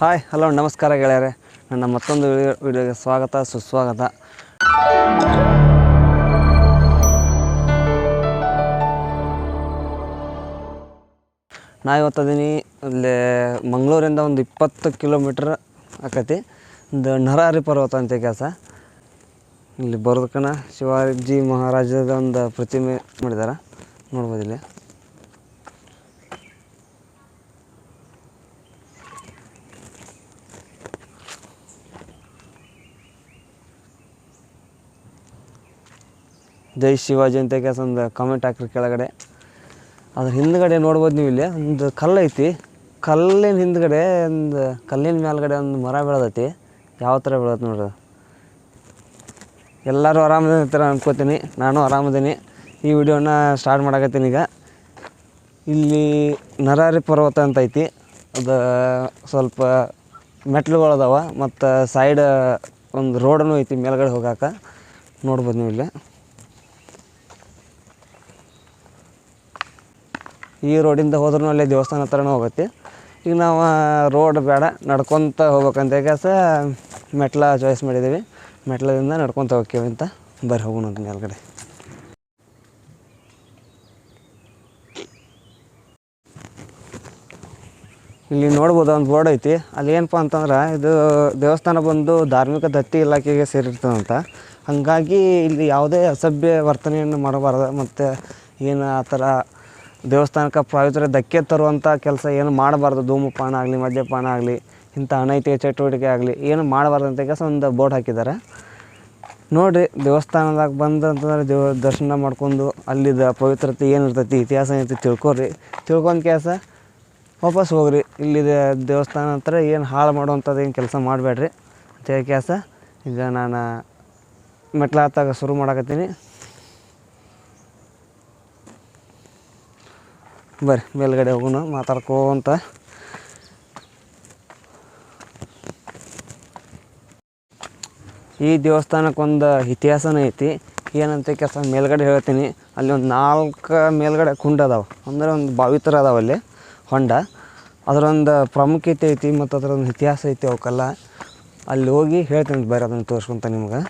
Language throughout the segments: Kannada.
ಹಾಯ್, ಹಲೋ, ನಮಸ್ಕಾರ ಗೆಳೆಯರೆ. ನನ್ನ ಮತ್ತೊಂದು ವಿಡಿಯೋ, ವಿಡಿಯೋಗೆ ಸ್ವಾಗತ, ಸುಸ್ವಾಗತ. ನಾ ಇವತ್ತು ಅದೀನಿ, ಇಲ್ಲಿ ಮಂಗಳೂರಿಂದ ಒಂದು ಇಪ್ಪತ್ತು ಕಿಲೋಮೀಟ್ರ್ ಆಕತಿ. ಒಂದು ನರಹರಿ ಪರ್ವತ ಅಂತ ಕೆಲಸ. ಇಲ್ಲಿ ಬರೋದಕ್ಕನ ಶಿವಾಜಿ ಮಹಾರಾಜದ ಒಂದು ಪ್ರತಿಮೆ ಮಾಡಿದ್ದಾರೆ ನೋಡ್ಬೋದು ಇಲ್ಲಿ. ಜೈ ಶಿವಾಜಿ ಅಂತ ಕೆಲಸ ಒಂದು ಕಾಮೆಂಟ್ ಹಾಕ್ರಿ ಕೆಳಗಡೆ. ಅದ್ರ ಹಿಂದ್ಗಡೆ ನೋಡ್ಬೋದು ನೀವು ಇಲ್ಲಿ, ಒಂದು ಕಲ್ಲು ಐತಿ. ಕಲ್ಲಿನ ಹಿಂದ್ಗಡೆ ಒಂದು, ಕಲ್ಲಿನ ಮೇಲ್ಗಡೆ ಒಂದು ಮರ ಬೆಳೆದೈತಿ. ಯಾವ ಥರ ಬೆಳೆದೈತಿ ನೋಡ್ರಿ ಎಲ್ಲರೂ ಆರಾಮದಿರ್ತಾರೆ ಅನ್ಕೋತೀನಿ. ನಾನು ಆರಾಮದೀನಿ. ಈ ವಿಡಿಯೋನ ಸ್ಟಾರ್ಟ್ ಮಾಡಕತ್ತೀನಿ ಈಗ. ಇಲ್ಲಿ ನರಾರಿ ಪರ್ವತ ಅಂತ ಐತಿ. ಅದು ಸ್ವಲ್ಪ ಮೆಟ್ಲುಗಳು ಅದಾವ. ಮತ್ತು ಸೈಡ್ ಒಂದು ರೋಡನು ಐತಿ ಮೇಲ್ಗಡೆ ಹೋಗಾಕ. ನೋಡ್ಬೋದು ನೀವು ಇಲ್ಲಿ. ಈ ರೋಡಿಂದ ಹೋದ್ರೂ ಅಲ್ಲಿ ದೇವಸ್ಥಾನ ಹತ್ರನೇ ಹೋಗುತ್ತೆ. ಈಗ ನಾವು ರೋಡ್ ಬೇಡ, ನಡ್ಕೊತ ಹೋಗ್ಬೇಕಂತ ಕೆಲಸ ಮೆಟ್ಲ ಚಾಯ್ಸ್ ಮಾಡಿದ್ದೀವಿ ಮೆಟ್ಲದಿಂದ ನಡ್ಕೊತ ಹೋಗ್ತೀವಿ ಅಂತ ಬರ್ರಿ ಹೋಗೋಣ ಅಂತ ಮೇಲ್ಗಡೆ. ಇಲ್ಲಿ ನೋಡ್ಬೋದು, ಒಂದು ಬೋರ್ಡ್ ಐತಿ. ಅಲ್ಲಿ ಏನಪ್ಪ ಅಂತಂದ್ರೆ ಇದು ದೇವಸ್ಥಾನ ಬಂದು ಧಾರ್ಮಿಕ ದತ್ತಿ ಇಲಾಖೆಗೆ ಸೇರಿರ್ತದಂತ ಹಾಗಾಗಿ ಇಲ್ಲಿ ಯಾವುದೇ ಅಸಭ್ಯ ವರ್ತನೆಯನ್ನು ಮಾಡಬಾರ್ದು. ಮತ್ತು ಏನು ಆ ಥರ ದೇವಸ್ಥಾನಕ್ಕೆ ಪವಿತ್ರ ಧಕ್ಕೆ ತರುವಂಥ ಕೆಲಸ ಏನು ಮಾಡಬಾರ್ದು. ಧೂಮಪಾನ ಆಗಲಿ, ಮದ್ಯಪಾನ ಆಗಲಿ, ಇಂಥ ಅನೈತಿಕ ಚಟುವಟಿಕೆ ಆಗಲಿ ಏನು ಮಾಡಬಾರ್ದು ಅಂತ ಕೆಲಸ ಒಂದು ಬೋರ್ಡ್ ಹಾಕಿದ್ದಾರೆ. ನೋಡಿರಿ, ದೇವಸ್ಥಾನದಾಗ ಬಂದ ಅಂತಂದ್ರೆ ದೇವ ದರ್ಶನ ಮಾಡ್ಕೊಂಡು ಅಲ್ಲಿದ್ದ ಪವಿತ್ರತೆ ಏನು ಇರ್ತೈತಿ, ಇತಿಹಾಸ ಏನೈತಿ ತಿಳ್ಕೊರಿ. ತಿಳ್ಕೊಂಡು ಕೆಲಸ ವಾಪಸ್ ಹೋಗ್ರಿ. ಇಲ್ಲಿದೆ ದೇವಸ್ಥಾನ ಹತ್ರ ಏನು ಹಾಳು ಮಾಡುವಂಥದ್ದು ಏನು ಕೆಲಸ ಮಾಡಬೇಡ್ರಿ ಅಂತೇಳಿ ಕೆಲಸ. ಈಗ ನಾನು ಮೆಟ್ಲಾತಾಗ ಶುರು ಮಾಡಕತ್ತೀನಿ. ಬರ್ರಿ, ಮೇಲ್ಗಡೆ ಹೋಗೋಣ, ಮಾತಾಡ್ಕೋಂತ. ಈ ದೇವಸ್ಥಾನಕ್ಕೊಂದು ಇತಿಹಾಸನೇ ಐತಿ. ಏನಂತ ಕೆಲಸ? ಮೇಲ್ಗಡೆ ಹೇಳ್ತೀನಿ. ಅಲ್ಲಿ ಒಂದು ನಾಲ್ಕು ಮೇಲ್ಗಡೆ ಕುಂಡ ಅದಾವೆ. ಅಂದರೆ ಒಂದು ಬಾವಿ ಥರ ಅದಾವೆ ಅಲ್ಲಿ, ಹೊಂಡ. ಅದರೊಂದು ಪ್ರಾಮುಖ್ಯತೆ ಐತಿ ಮತ್ತು ಅದರೊಂದು ಇತಿಹಾಸ ಐತಿ ಅವಕ್ಕೆಲ್ಲ. ಅಲ್ಲಿ ಹೋಗಿ ಹೇಳ್ತೀನಿ ಬರ್ರಿ, ಅದನ್ನು ತೋರಿಸ್ಕೊಂತ ನಿಮ್ಗೆ.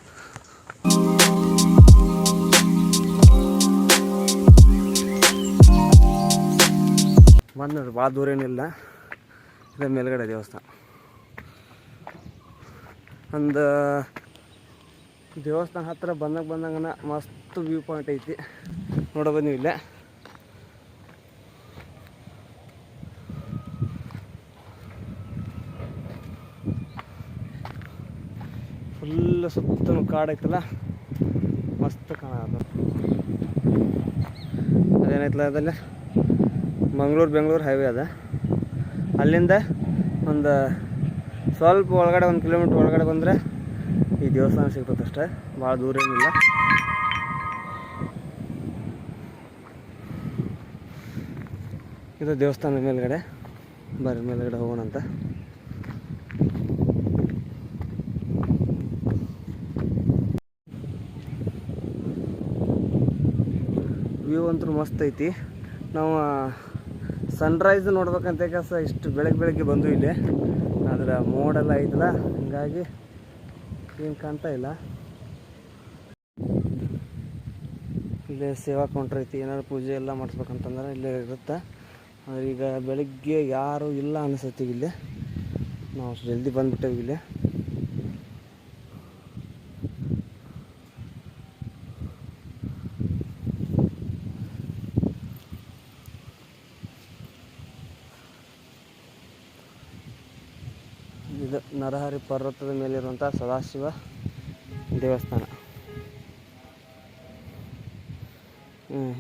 ನೋಡ್ರಿ ಭಾಳ ದೂರ ಏನಿಲ್ಲ ಇದು ಮೇಲ್ಗಡೆ ದೇವಸ್ಥಾನ. ಒಂದು ದೇವಸ್ಥಾನ ಹತ್ತಿರ ಬಂದಾಗ ಬಂದಂಗನ ಮಸ್ತ್ ವ್ಯೂ ಪಾಯಿಂಟ್ ಐತಿ. ನೋಡಬೋದು ನೀವು ಇಲ್ಲೇ. ಫುಲ್ ಸುತ್ತಲೂ ಕಾಡು ಐತಲ್ಲ. ಮಸ್ತ್ ಕಾಣ ಅದೇನೈತಲ್ಲ ಅದಲ್ಲಿ ಮಂಗಳೂರು ಬೆಂಗಳೂರು ಹೈವೇ ಅದ. ಅಲ್ಲಿಂದ ಒಂದು ಸ್ವಲ್ಪ ಒಳಗಡೆ ಒಂದು ಕಿಲೋಮೀಟ್ರ್ ಒಳಗಡೆ ಬಂದರೆ ಈ ದೇವಸ್ಥಾನ ಸಿಗ್ತದೆ ಅಷ್ಟೇ. ಭಾಳ ದೂರ ಏನಿಲ್ಲ. ಇದು ದೇವಸ್ಥಾನದ ಮೇಲ್ಗಡೆ. ಬರ್ರಿ, ಮೇಲ್ಗಡೆ ಹೋಗೋಣ ಅಂತ. ವ್ಯೂ ಅಂತೂ ಮಸ್ತ್ ಐತಿ. ನಾವು ಸನ್ರೈಸ್ ನೋಡ್ಬೇಕಂತ ಕೆಲಸ ಇಷ್ಟು ಬೆಳಗ್ಗೆ ಬೆಳಗ್ಗೆ ಬಂದು ಇಲ್ಲಿ. ಆದ್ರೆ ಮೋಡೆಲ್ಲ ಐತಲ್ಲ, ಹಂಗಾಗಿ ಏನು ಕಾಣ್ತಾ ಇಲ್ಲ. ಇಲ್ಲಿ ಸೇವಾ ಕೌಂಟ್ರ್ ಐತಿ, ಏನಾದ್ರು ಪೂಜೆ ಎಲ್ಲ ಮಾಡಿಸ್ಬೇಕಂತಂದ್ರೆ ಇಲ್ಲೇ ಇರುತ್ತೆ. ಈಗ ಬೆಳಗ್ಗೆ ಯಾರು ಇಲ್ಲ ಅನಿಸತ್ತಿ ಇಲ್ಲಿ. ನಾವು ಜಲ್ದಿ ಬಂದ್ಬಿಟ್ಟೇವಿ ಇಲ್ಲಿ ಇದು ನರಹರಿ ಪರ್ವತದ ಮೇಲಿರುವಂಥ ಸದಾಶಿವ ದೇವಸ್ಥಾನ.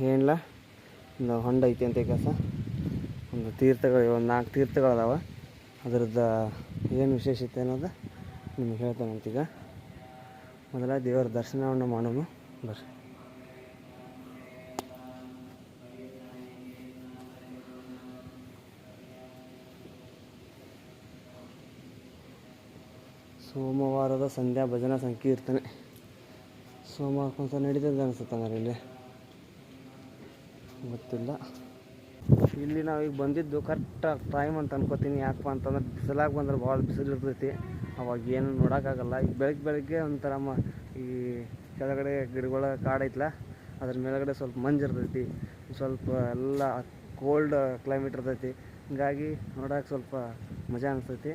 ಏನಿಲ್ಲ. ಒಂದು ಹೊಂಡ ಐತಿ ಅಂತ ಕೆಲಸ ಒಂದು ತೀರ್ಥಗಳು, ಒಂದು ನಾಲ್ಕು ತೀರ್ಥಗಳು ಅದಾವ. ಅದ್ರದ್ದು ಏನು ವಿಶೇಷತೆ ಅನ್ನೋದು ನಿಮ್ಗೆ ಹೇಳ್ತಾನಂತೀಗ ಮೊದಲ ದೇವರ ದರ್ಶನವನ್ನು ಮಾಡೋಣ. ಬರ್ರಿ. ಸೋಮವಾರದ ಸಂಧ್ಯಾ ಭಜನಾ ಸಂಕೀರ್ತನೆ. ಸೋಮವಾರಕ್ಕೊಂದ್ಸಲ ನಡೀತದೆ ಅನಿಸುತ್ತೆ ಹಂಗಾರೆ ಇಲ್ಲಿ ಗೊತ್ತಿಲ್ಲ. ಇಲ್ಲಿ ನಾವೀಗ ಬಂದಿದ್ದು ಕರೆಕ್ಟ್ ಟೈಮ್ ಅಂತ ಅನ್ಕೋತೀನಿ. ಯಾಕಪ್ಪ ಅಂತಂದ್ರೆ ಬಿಸಿಲಾಗಿ ಬಂದ್ರೆ ಭಾಳ ಬಿಸಿಲು ಇರ್ತೈತಿ. ಅವಾಗ ಏನು ನೋಡೋಕ್ಕಾಗಲ್ಲ. ಈಗ ಬೆಳಗ್ಗೆ ಬೆಳಗ್ಗೆ ಒಂಥರ ಮ ಈ ಕೆಳಗಡೆ ಗಿಡಗಳ ಕಾಡೈತ್ಲ ಅದ್ರ ಮೇಲ್ಗಡೆ ಸ್ವಲ್ಪ ಮಂಜು ಇರ್ತೈತಿ. ಸ್ವಲ್ಪ ಎಲ್ಲ ಕೋಲ್ಡ್ ಕ್ಲೈಮೇಟ್ ಇರ್ತೈತಿ. ಹೀಗಾಗಿ ನೋಡೋಕೆ ಸ್ವಲ್ಪ ಮಜಾ ಅನಿಸ್ತೈತಿ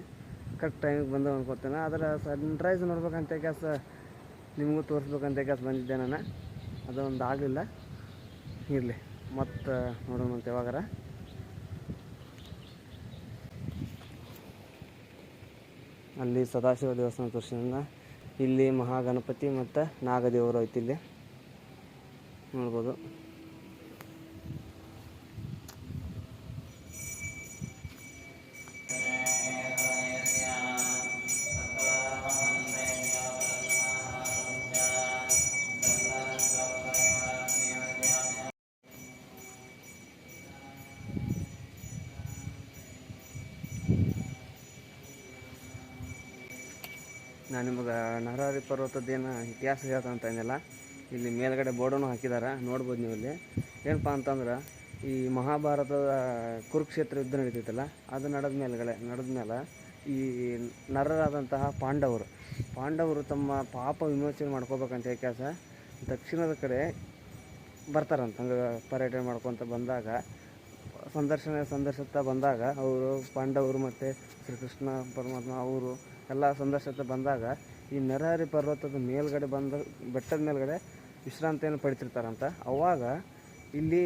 ಕರೆಕ್ಟ್ ಟೈಮಿಗೆ ಬಂದು ಅನ್ಕೋತೇನೆ. ಆದರೆ ಸನ್ರೈಸ್ ನೋಡ್ಬೇಕಂತ ಕೆಲಸ ನಿಮಗೂ ತೋರಿಸ್ಬೇಕಂತ ಕ್ಯಾಸ ಬಂದಿದ್ದೆ ನಾನು. ಅದೊಂದು ಆಗಲಿಲ್ಲ. ಇರಲಿ. ಮತ್ತು ನೋಡೋಣ ಅಂತ ಯಾವಾಗಾರ. ಅಲ್ಲಿ ಸದಾಶಿವ ದೇವಸ್ಥಾನ ತೋರಿಸಿದ ಇಲ್ಲಿ ಮಹಾಗಣಪತಿ ಮತ್ತು ನಾಗದೇವರು ಐತಿ ಇಲ್ಲಿ. ನೋಡ್ಬೋದು. ನಾನು ನಿಮಗೆ ನರಹರಿ ಪರ್ವತದ್ದೇನು ಇತಿಹಾಸ ಹೇಳ್ತಾ ಅಂತ ಅಂದಿಲ್ಲ. ಇಲ್ಲಿ ಮೇಲ್ಗಡೆ ಬೋರ್ಡನ್ನು ಹಾಕಿದ್ದಾರೆ ನೋಡ್ಬೋದು ನೀವು ಇಲ್ಲಿ ಏನಪ್ಪ ಅಂತಂದ್ರೆ, ಈ ಮಹಾಭಾರತದ ಕುರುಕ್ಷೇತ್ರ ಯುದ್ಧ ನಡೀತೈತಲ್ಲ, ಅದು ನಡೆದ ಮೇಲ್ಗಡೆ, ನಡೆದ ಮೇಲೆ ಈ ನರರಾದಂತಹ ಪಾಂಡವರು ಪಾಂಡವರು ತಮ್ಮ ಪಾಪ ವಿಮೋಚನೆ ಮಾಡ್ಕೋಬೇಕಂತ ಕೆಲಸ ದಕ್ಷಿಣದ ಕಡೆ ಬರ್ತಾರಂತ ಹಂಗೆ ಪರ್ಯಟನೆ ಮಾಡ್ಕೊತ ಬಂದಾಗ, ಸಂದರ್ಶನ, ಸಂದರ್ಶಿಸ್ತಾ ಬಂದಾಗ, ಅವರು ಪಾಂಡವರು ಮತ್ತು ಶ್ರೀಕೃಷ್ಣ, ಪರಮಾತ್ಮ, ಅವರು ಎಲ್ಲ ಸಂದರ್ಶತೆ ಬಂದಾಗ ಈ ನರಹರಿ ಪರ್ವತದ ಮೇಲ್ಗಡೆ ಬಂದ ಬೆಟ್ಟದ ಮೇಲ್ಗಡೆ ವಿಶ್ರಾಂತಿಯನ್ನು ಪಡಿತಿರ್ತಾರಂತ. ಅವಾಗ ಇಲ್ಲಿ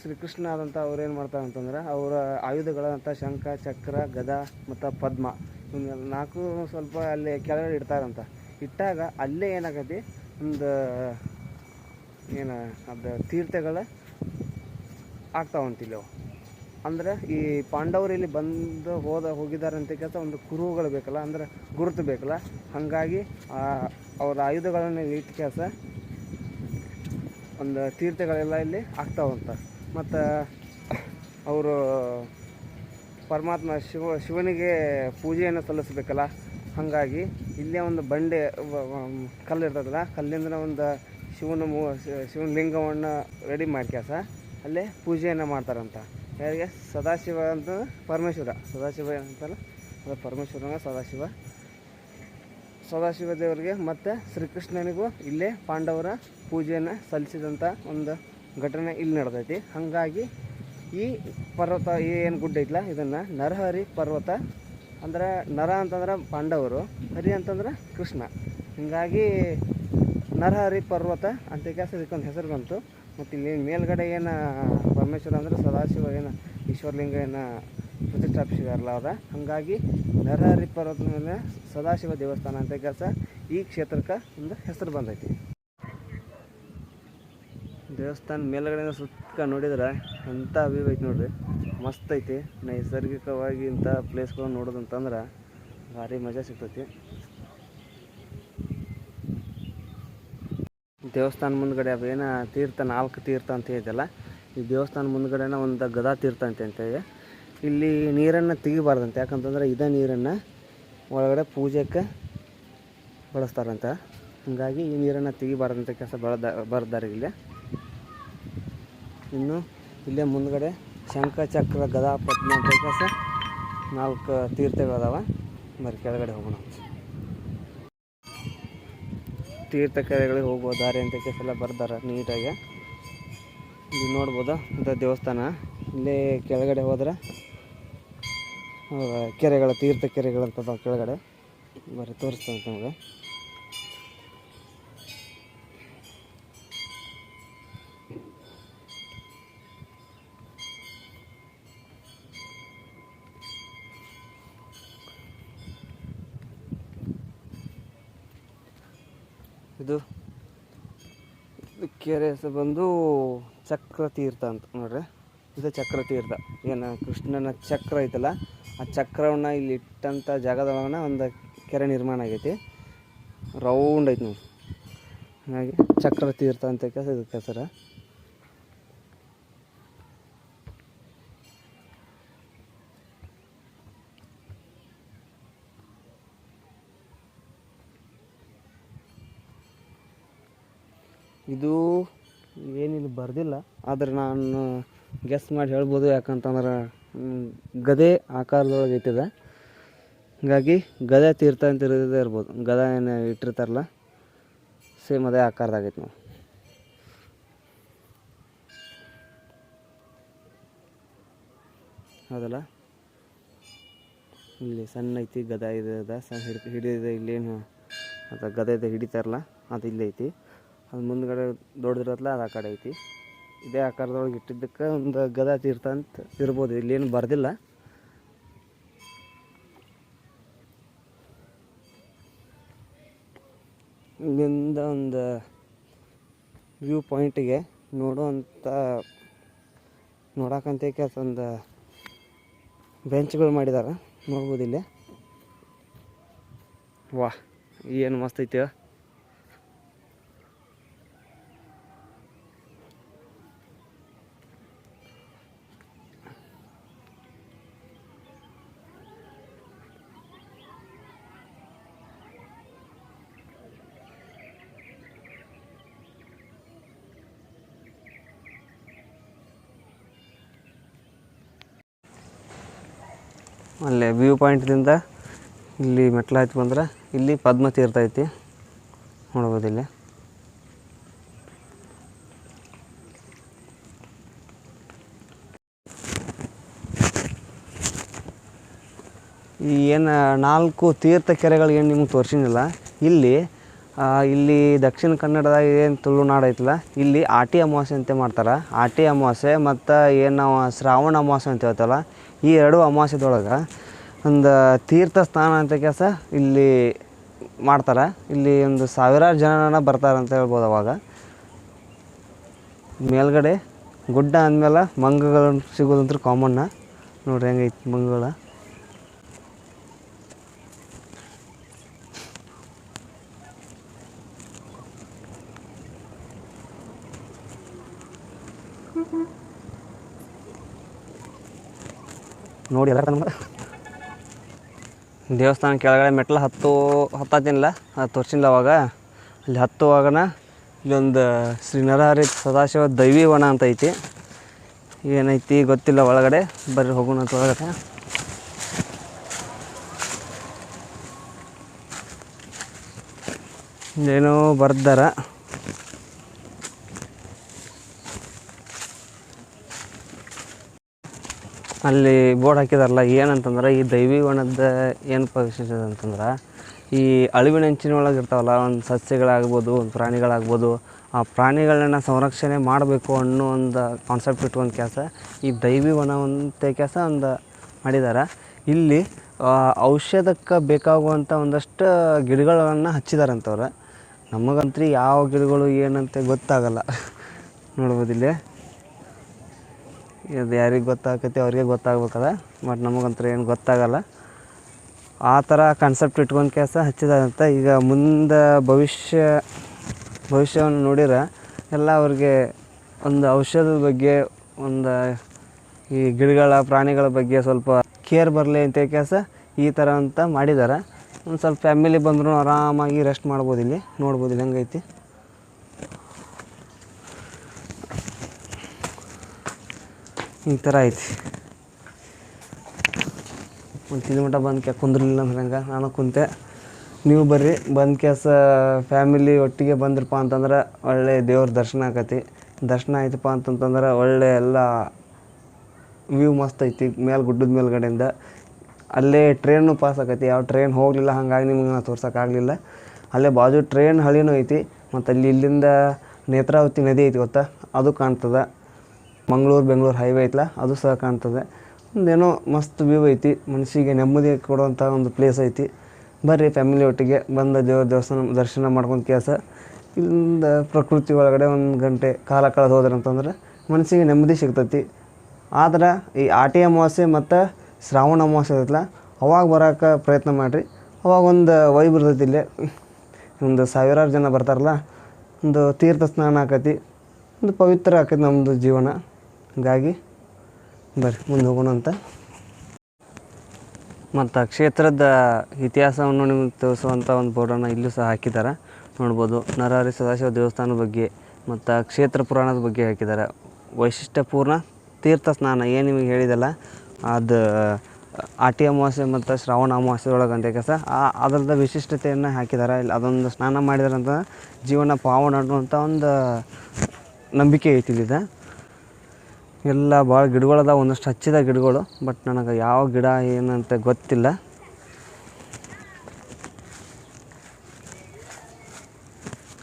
ಶ್ರೀಕೃಷ್ಣ ಆದಂಥ ಅವ್ರು ಏನು ಮಾಡ್ತಾರೆ ಅಂತಂದ್ರೆ ಅವರ ಆಯುಧಗಳಾದಂಥ ಶಂಖ, ಚಕ್ರ, ಗದ ಮತ್ತು ಪದ್ಮ ಇವನ್ನೆಲ್ಲ ನಾಲ್ಕು ಸ್ವಲ್ಪ ಅಲ್ಲಿ ಕೆಳಗಡೆ ಇಡ್ತಾರಂತ. ಇಟ್ಟಾಗ ಅಲ್ಲೇ ಏನಾಗತ್ತೆ ಒಂದು ಏನು ಅದು ತೀರ್ಥಗಳ ಆಗ್ತಾವಂತಿಲ್ಲ ಅವು ಅಂದ್ರೆ ಈ ಪಾಂಡವರು ಇಲ್ಲಿ ಬಂದು ಹೋದ ಹೋಗಿದ್ದಾರೆ ಅಂತ ಕೆಲಸ ಒಂದು ಕುರುಹುಗಳು ಬೇಕಲ್ಲ, ಅಂದ್ರೆ ಗುರುತು ಬೇಕಲ್ಲ. ಹಾಗಾಗಿ ಅವರ ಆಯುಧಗಳನ್ನು ಇಟ್ಟು ಕೆಲಸ, ಒಂದು ತೀರ್ಥಗಳೆಲ್ಲ ಇಲ್ಲಿ ಆಗ್ತಾವಂತ ಮತ್ತು ಅವರು ಪರಮಾತ್ಮ ಶಿವ, ಶಿವನಿಗೆ ಪೂಜೆಯನ್ನು ಸಲ್ಲಿಸಬೇಕಲ್ಲ. ಹಾಗಾಗಿ ಇಲ್ಲೇ ಒಂದು ಬಂಡೆ ಕಲ್ಲು ಇರ್ತದಲ್ಲ ಕಲ್ಲಿಂದ ಒಂದು ಶಿವನ ಮೂ, ಶಿವನ ಲಿಂಗವನ್ನು ರೆಡಿ ಮಾಡ್ಕ್ಯಾಸ ಅಲ್ಲೇ ಪೂಜೆಯನ್ನು ಮಾಡ್ತಾರಂತ. ಯಾರಿಗೆ? ಸದಾಶಿವ ಅಂತ ಪರಮೇಶ್ವರ. ಸದಾಶಿವ ಏನಂತಲ್ಲ? ಅದು ಪರಮೇಶ್ವರನ ಸದಾಶಿವ. ಸದಾಶಿವ ದೇವರಿಗೆ ಮತ್ತು ಶ್ರೀಕೃಷ್ಣನಿಗೂ ಇಲ್ಲೇ ಪಾಂಡವರ ಪೂಜೆಯನ್ನು ಸಲ್ಲಿಸಿದಂಥ ಒಂದು ಘಟನೆ ಇಲ್ಲಿ ನಡೆದೈತಿ. ಹಾಗಾಗಿ ಈ ಪರ್ವತ ಏನು ಗುಡ್ಡ ಐತ್ಲ, ಇದನ್ನು ನರಹರಿ ಪರ್ವತ ಅಂದ್ರೆ ನರ ಅಂತಂದ್ರೆ ಪಾಂಡವರು, ಹರಿ ಅಂತಂದ್ರೆ ಕೃಷ್ಣ. ಹೀಗಾಗಿ ನರಹರಿ ಪರ್ವತ ಅಂತ ಕೆಲಸ ಇದಕ್ಕೊಂದು ಹೆಸರು ಬಂತು. ಮತ್ತು ಇಲ್ಲಿ ಮೇಲ್ಗಡೆ ಏನು ಪರಮೇಶ್ವರ ಅಂದ್ರೆ ಸದಾಶಿವ ಏನು ಈಶ್ವರಲಿಂಗ ಏನು ಪ್ರತಿಷ್ಠಾಪಿಸಿದಾರಲ್ಲ ಅದ ಹಾಗಾಗಿ ನರಹರಿ ಪರ್ವತದ ಮೇಲೆ ಸದಾಶಿವ ದೇವಸ್ಥಾನ ಅಂತ ಕೆಲಸ ಈ ಕ್ಷೇತ್ರಕ್ಕೆ ಒಂದು ಹೆಸರು ಬಂದೈತಿ. ದೇವಸ್ಥಾನ ಮೇಲ್ಗಡೆಯಿಂದ ಸುತ್ತ ನೋಡಿದ್ರೆ ಅಂಥ ವ್ಯೂ ಐತಿ ನೋಡ್ರಿ. ಮಸ್ತ್ ಐತಿ. ನೈಸರ್ಗಿಕವಾಗಿ ಇಂಥ ಪ್ಲೇಸ್ಗಳು ನೋಡೋದಂತಂದ್ರೆ ಭಾರಿ ಮಜಾ ಸಿಗ್ತೈತಿ. ದೇವಸ್ಥಾನ ಮುಂದ್ಗಡೆ ಅವೇನ ತೀರ್ಥ, ನಾಲ್ಕು ತೀರ್ಥ ಅಂತ ಹೇಳಿದಲ್ಲ ಈ ದೇವಸ್ಥಾನ ಮುಂದ್ಗಡೆನ ಒಂದು ಗದಾ ತೀರ್ಥ ಅಂತ ಅಂತೇಳಿ. ಇಲ್ಲಿ ನೀರನ್ನು ತೆಗಿಬಾರ್ದಂತೆ, ಯಾಕಂತಂದ್ರೆ ಇದೇ ನೀರನ್ನು ಒಳಗಡೆ ಪೂಜೆಗೆ ಬಳಸ್ತಾರಂತ. ಹಂಗಾಗಿ ಈ ನೀರನ್ನು ತೆಗಿಬಾರ್ದಂತ ಕೆಲಸ ಬಳ್ದ, ಬರ್ದಾರೆ ಇಲ್ಲಿ. ಇನ್ನು ಇಲ್ಲೇ ಮುಂದ್ಗಡೆ ಶಂಖ ಚಕ್ರ ಗದಾ ಪದ್ಮ ಅಂತ ಕೆಲಸ ನಾಲ್ಕು ತೀರ್ಥಗಳದಾವ. ಬರೀ ಕೆಳಗಡೆ ಹೋಗೋಣ. ತೀರ್ಥ ಕೆರೆಗಳಿಗೆ ಹೋಗುವ ದಾರಿ ಅಂತ ಕೆಸೆಲ್ಲ ಬರ್ದಾರ ನೀಟಾಗಿ. ಇಲ್ಲಿ ನೋಡ್ಬೋದು? ಅಂತ ದೇವಸ್ಥಾನ. ಇಲ್ಲೇ ಕೆಳಗಡೆ ಹೋದ್ರೆ ಕೆರೆಗಳ ತೀರ್ಥ ಕೆರೆಗಳಂತದ ಕೆಳಗಡೆ. ಬರೀ ತೋರಿಸ್ತಾನೆ ನಮಗೆ. ಇದು ಕೆರೆ ಹೆಸರು ಬಂದು ಚಕ್ರ ತೀರ್ಥ ಅಂತ ನೋಡ್ರಿ. ಇದು ಚಕ್ರ ತೀರ್ಥ ಏನು, ಕೃಷ್ಣನ ಚಕ್ರ ಐತಲ್ಲ, ಆ ಚಕ್ರವನ್ನ ಇಲ್ಲಿ ಇಟ್ಟಂಥ ಜಾಗದೊಳಗನ ಒಂದು ಕೆರೆ ನಿರ್ಮಾಣ ಆಗೈತಿ. ರೌಂಡ್ ಐತಿ ನೋಡಿ ಹಾಗೆ ಚಕ್ರ ತೀರ್ಥ ಅಂತ ಕೆಸ ಇದಕ್ಕೆ ಇದು ಏನಿಲ್ಲ ಬರ್ದಿಲ್ಲ, ಆದರೆ ನಾನು ಗೆಸ್ ಮಾಡಿ ಹೇಳ್ಬೋದು ಯಾಕಂತಂದ್ರೆ ಗದೆ ಆಕಾರದೊಳಗೆ ಇಟ್ಟಿದೆ. ಹೀಗಾಗಿ ಗದೆ ತೀರ್ಥ ಅಂತ ಇರೋದೇ ಇರ್ಬೋದು. ಗದ ಏನು ಇಟ್ಟಿರ್ತಾರಲ್ಲ ಸೇಮ್ ಅದೇ ಆಕಾರದಾಗೈತೆ ನಾವು ಹೌದಲ್ಲ? ಇಲ್ಲಿ ಸಣ್ಣ ಐತಿ, ಗದ ಇದೆ, ಸಣ್ಣ ಹಿಡಿ ಹಿಡಿದಿದೆ, ಇಲ್ಲೇನು ಅದು ಇದೆ ಹಿಡಿತಾರಲ್ಲ, ಅದು ಇಲ್ಲಿ ಐತಿ. ಅದು ಮುಂದ್ಗಡೆ ದೊಡ್ಡದಿರತ್ತಲ್ಲ ಅದು ಆ ಕಡೆ ಐತಿ. ಇದೇ ಆಕಾರದೊಳಗೆ ಇಟ್ಟಿದ್ದಕ್ಕೆ ಒಂದು ಗದ ತೀರ್ಥ ಅಂತ ಇರ್ಬೋದು, ಇಲ್ಲೇನು ಬರ್ದಿಲ್ಲ. ಇಲ್ಲಿಂದ ಒಂದು ವ್ಯೂ ಪಾಯಿಂಟಿಗೆ ನೋಡುವಂಥ ನೋಡಕ್ಕಂತೇಕೆ ಒಂದು ಬೆಂಚ್ಗಳು ಮಾಡಿದ್ದಾರೆ ನೋಡ್ಬೋದು ಇಲ್ಲಿ. ವಾ ಏನು ಮಸ್ತ್ ಐತಿ. ಅಲ್ಲೇ ವ್ಯೂ ಪಾಯಿಂಟ್ದಿಂದ ಇಲ್ಲಿ ಮೆಟ್ಲು ಹತ್ತಿ ಬಂದ್ರೆ ಇಲ್ಲಿ ಪದ್ಮ ತೀರ್ಥ ಐತಿ. ನೋಡ್ಬೋದು ಇಲ್ಲಿ. ಈ ಏನು ನಾಲ್ಕು ತೀರ್ಥ ಕೆರೆಗಳು ಏನು ನಿಮ್ಗೆ ತೋರಿಸಿನಿಲ್ಲ, ಇಲ್ಲಿ ಇಲ್ಲಿ ದಕ್ಷಿಣ ಕನ್ನಡದಾಗ ಏನು ತುಳುನಾಡು ಐತಲ್ಲ, ಇಲ್ಲಿ ಆಟಿ ಅಮಾವಾಸ್ಯೆ ಅಂತ ಮಾಡ್ತಾರೆ. ಆಟಿ ಅಮಾವಾಸ್ಯೆ ಮತ್ತು ಏನು ನಾವು ಶ್ರಾವಣ ಅಮಾವಾಸ್ಯೆ ಅಂತ ಹೇಳ್ತಲ್ಲ, ಈ ಎರಡು ಅಮಾವಾಸ್ಯದೊಳಗೆ ಒಂದು ತೀರ್ಥ ಸ್ನಾನ ಅಂತ ಕೆಲಸ ಇಲ್ಲಿ ಮಾಡ್ತಾರೆ. ಇಲ್ಲಿ ಒಂದು ಸಾವಿರಾರು ಜನನ ಬರ್ತಾರೆ ಅಂತ ಹೇಳ್ಬೋದು ಅವಾಗ. ಮೇಲ್ಗಡೆ ಗುಡ್ಡ ಅಂದಮೇಲೆ ಮಂಗಗಳು ಸಿಗೋದಂತೂ ಕಾಮನ್ನ ನೋಡ್ರಿ ಹೆಂಗೈತೆ ಮಂಗಗಳ. ನೋಡಿ ಎಲ್ಲ ನಮ್ಗೆ ದೇವಸ್ಥಾನ ಕೆಳಗಡೆ ಮೆಟ್ಲು ಹತ್ತು ಹತ್ತಿಲ್ಲ ಅದು ತೋರ್ಸಿಲ್ಲ ಅವಾಗ. ಅಲ್ಲಿ ಹತ್ತುವಾಗನ ಇಲ್ಲೊಂದು ಶ್ರೀ ನರಹರಿ ಸದಾಶಿವ ದೈವಿ ವನ ಅಂತ ಐತಿ. ಏನೈತಿ ಗೊತ್ತಿಲ್ಲ ಒಳಗಡೆ. ಬರ್ರಿ ಹೋಗೋಣ ಅಂತ ಒಳಗಡೆ. ಏನೋ ಬರ್ದಾರ. ಅಲ್ಲಿ ಬೋರ್ಡ್ ಹಾಕಿದಾರಲ್ಲ, ಏನಂತಂದ್ರೆ ಈ ದೈವಿ ವನದ ಏನಪ್ಪ ವಿಶೇಷ ಅಂತಂದ್ರೆ, ಈ ಅಳಿವಿನಂಚಿನೊಳಗೆ ಇರ್ತಾವಲ್ಲ, ಒಂದು ಸಸ್ಯಗಳಾಗ್ಬೋದು, ಒಂದು ಪ್ರಾಣಿಗಳಾಗ್ಬೋದು, ಆ ಪ್ರಾಣಿಗಳನ್ನ ಸಂರಕ್ಷಣೆ ಮಾಡಬೇಕು ಅನ್ನೋ ಒಂದು ಕಾನ್ಸೆಪ್ಟ್ ಇಟ್ಕೊಂಡು ಕೆಲಸ ಈ ದೈವಿ ವನ ಅಂತ ಕೆಲಸ ಒಂದು ಮಾಡಿದ್ದಾರೆ ಇಲ್ಲಿ ಔಷಧಕ್ಕೆ ಬೇಕಾಗುವಂಥ ಒಂದಷ್ಟು ಗಿಡಗಳನ್ನು ಹಚ್ಚಿದಾರಂತವ್ರು. ನಮಗಂತೂ ಯಾವ ಗಿಡಗಳು ಏನಂತ ಗೊತ್ತಾಗಲ್ಲ. ನೋಡ್ಬೋದು ಇಲ್ಲಿ ಇದು ಯಾರಿಗೆ ಗೊತ್ತಾಗತ್ತೆ ಅವ್ರಿಗೆ ಗೊತ್ತಾಗ್ಬೇಕದ ಬಟ್ ನಮಗಂತೂ ಏನು ಗೊತ್ತಾಗಲ್ಲ. ಆ ಥರ ಕಾನ್ಸೆಪ್ಟ್ ಇಟ್ಕೊಂಡು ಕೆಲಸ ಹಚ್ಚಿದಂತ ಈಗ ಮುಂದೆ ಭವಿಷ್ಯ, ಭವಿಷ್ಯವನ್ನು ನೋಡಿದ್ರೆ ಎಲ್ಲ ಅವ್ರಿಗೆ ಒಂದು ಔಷಧದ ಬಗ್ಗೆ, ಒಂದು ಈ ಗಿಡಗಳ, ಪ್ರಾಣಿಗಳ ಬಗ್ಗೆ ಸ್ವಲ್ಪ ಕೇರ್ ಬರಲಿ ಅಂತ ಕೆಲಸ ಈ ಥರ ಅಂತ ಮಾಡಿದ್ದಾರೆ ಒಂದು ಸ್ವಲ್ಪ ಫ್ಯಾಮಿಲಿ ಬಂದರೂ ಆರಾಮಾಗಿ ರೆಸ್ಟ್ ಮಾಡ್ಬೋದು ಇಲ್ಲಿ, ನೋಡ್ಬೋದು ಇಲ್ಲಿ ಹೆಂಗೈತಿ. ಈ ಥರ ಐತಿ. ಒಂದು ಮಟ್ಟ ಬಂದು ಕ್ಯಾ ಕುಂದ್ರಲಿಲ್ಲ ಅಂದ್ರೆ ಹಂಗೆ ನಾನು ಕುಂತೆ. ನೀವು ಬರ್ರಿ, ಬಂದ ಕೆಲಸ ಫ್ಯಾಮಿಲಿ ಒಟ್ಟಿಗೆ ಬಂದ್ರಪ್ಪ ಅಂತಂದ್ರೆ ಒಳ್ಳೆ ದೇವ್ರ ದರ್ಶನ ಆಕತಿ ದರ್ಶನ ಆಯ್ತಪ್ಪ ಅಂತಂತಂದ್ರೆ ಒಳ್ಳೆ ಎಲ್ಲ ವ್ಯೂ ಮಸ್ತ್ ಐತಿ ಮೇಲೆ ಗುಡ್ಡದ ಮೇಲ್ಗಡೆಯಿಂದ. ಅಲ್ಲೇ ಟ್ರೈನು ಪಾಸ್ ಆಕತಿ ಯಾವ ಟ್ರೈನ್ ಹೋಗಲಿಲ್ಲ ಹಾಗಾಗಿ ನಿಮ್ಗೆ ನಾನು ತೋರ್ಸೋಕ್ಕಾಗಲಿಲ್ಲ ಅಲ್ಲೇ ಬಾಜು ಟ್ರೈನ್ ಹಳಿನೂ ಐತಿ. ಮತ್ತು ಅಲ್ಲಿ ಇಲ್ಲಿಂದ ನೇತ್ರಾವತಿ ನದಿ ಐತಿ ಗೊತ್ತಾ? ಅದು ಕಾಣ್ತದೆ. ಮಂಗಳೂರು, ಬೆಂಗಳೂರು ಹೈವೇ ಐತಲ್ಲ ಅದು ಸಹ ಕಾಣ್ತದೆ. ಒಂದೇನೋ ಮಸ್ತ್ ವ್ಯೂ ಐತಿ ಮನಸ್ಸಿಗೆ ನೆಮ್ಮದಿ ಕೊಡುವಂಥ ಒಂದು ಪ್ಲೇಸ್ ಐತಿ. ಬರ್ರಿ ಫ್ಯಾಮಿಲಿ ಒಟ್ಟಿಗೆ, ಬಂದ ದೇವ್ರ ದೇವಸ್ಥಾನ ದರ್ಶನ ಮಾಡ್ಕೊಂಡು ಕೆಲಸ. ಇಲ್ಲಿಂದ ಪ್ರಕೃತಿ ಒಳಗಡೆ ಒಂದು ಗಂಟೆ ಕಾಲ ಕಳೆದು ಹೋದ್ರೆ ಅಂತಂದ್ರೆ ಮನಸ್ಸಿಗೆ ನೆಮ್ಮದಿ ಸಿಗ್ತೈತಿ. ಆದ್ರೆ ಈ ಆಟಿ ಅಮಾವಾಸ್ಯೆ ಮತ್ತು ಶ್ರಾವಣ ಅಮಾವಾಸ್ಯೆ ಐತಲ್ಲ ಅವಾಗ ಬರೋಕೆ ಪ್ರಯತ್ನ ಮಾಡಿರಿ. ಅವಾಗ ಒಂದು ವೈಬ್ ಇರ್ತೈತಿ ಇಲ್ಲೇ. ಒಂದು ಸಾವಿರಾರು ಜನ ಬರ್ತಾರಲ್ಲ, ಒಂದು ತೀರ್ಥ ಸ್ನಾನ ಆಕತಿ, ಒಂದು ಪವಿತ್ರ ಆಕೈತಿ ನಮ್ಮದು ಜೀವನ. ಹೀಗಾಗಿ ಬರ್ರಿ, ಮುಂದೆ ಹೋಗೋಣ ಅಂತ. ಮತ್ತು ಕ್ಷೇತ್ರದ ಇತಿಹಾಸವನ್ನು ನಿಮಗೆ ತೋರಿಸುವಂಥ ಒಂದು ಬೋರ್ಡನ್ನು ಇಲ್ಲೂ ಸಹ ಹಾಕಿದ್ದಾರೆ ನೋಡ್ಬೋದು, ನರಹರಿ ಸದಾಶಿವ ದೇವಸ್ಥಾನದ ಬಗ್ಗೆ ಮತ್ತು ಕ್ಷೇತ್ರ ಪುರಾಣದ ಬಗ್ಗೆ ಹಾಕಿದ್ದಾರೆ ವೈಶಿಷ್ಟ್ಯಪೂರ್ಣ ತೀರ್ಥ ಸ್ನಾನ, ಏನು ನಿಮಗೆ ಹೇಳಿದಲ್ಲ? ಅದು ಆಟಿ ಅಮಾವಾಸ್ಯೆ ಮತ್ತು ಶ್ರಾವಣ ಅಮಾವಾಸ್ಯೆ ಒಳಗೆ ಅಂತ ಕೆಲಸ ಆ ಅದರದ ವಿಶಿಷ್ಟತೆಯನ್ನು ಹಾಕಿದ್ದಾರೆ ಇಲ್ಲಿ, ಅದೊಂದು ಸ್ನಾನ ಮಾಡಿದಾರಂತ ಜೀವನ, ಪಾವನ ಅನ್ನುವಂಥ ಒಂದು ನಂಬಿಕೆ ಐತಿ ಇಲ್ಲಿದೆ. ಎಲ್ಲ ಭಾಳ ಗಿಡಗಳದ ಒಂದಷ್ಟು ಹಚ್ಚಿದ ಗಿಡಗಳು ಬಟ್ ನನಗೆ ಯಾವ ಗಿಡ ಏನಂತ ಗೊತ್ತಿಲ್ಲ.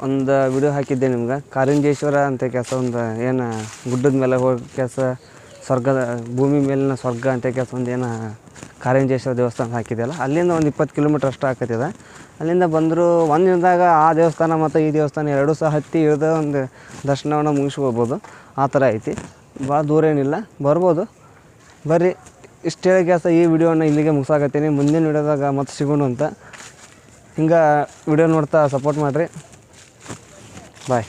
ಒಂದು ವಿಡಿಯೋ ಹಾಕಿದ್ದೆ ನಿಮ್ಗೆ, ಕಾರಿಂಜೇಶ್ವರ ಅಂತ ಕೆಲಸ ಒಂದು, ಏನು ಗುಡ್ಡದ ಮೇಲೆ ಹೋಗಿ ಕೆಲಸ ಸ್ವರ್ಗದ ಭೂಮಿ ಮೇಲಿನ ಸ್ವರ್ಗ ಅಂತ ಕೆಲಸ ಒಂದು ಏನು ಕಾರಂಜೇಶ್ವರ ದೇವಸ್ಥಾನ ಹಾಕಿದೆಯಲ್ಲ, ಅಲ್ಲಿಂದ ಒಂದು ಇಪ್ಪತ್ತು ಕಿಲೋಮೀಟ್ರ್ ಅಷ್ಟು ಹಾಕತ್ತಿದೆ ಅಲ್ಲಿಂದ ಬಂದರೂ ಒಂದು ದಿನದಾಗ ಆ ದೇವಸ್ಥಾನ ಮತ್ತು ಈ ದೇವಸ್ಥಾನ ಎರಡೂ ಸಹ ಹತ್ತಿ ಇಳಿದ ಒಂದು ದರ್ಶನವನ್ನು ಮುಗಿಸ್ಕೋಬೋದು. ಆ ಥರ ಐತಿ. ಭಾಳ ದೂರ ಏನಿಲ್ಲ. ಬರ್ಬೋದು. ಬರ್ರಿ. ಇಷ್ಟು ಕೆಲಸ ಈ ವಿಡಿಯೋನ ಇಲ್ಲಿಗೆ ಮುಗಿಸಾಕತ್ತೀನಿ. ಮುಂದಿನ ವಿಡಿಯೋದಾಗ ಮತ್ತೆ ಸಿಗೋಣ ಅಂತ. ಹಿಂಗೆ ವಿಡಿಯೋ ನೋಡ್ತಾ ಸಪೋರ್ಟ್ ಮಾಡಿರಿ. ಬಾಯ್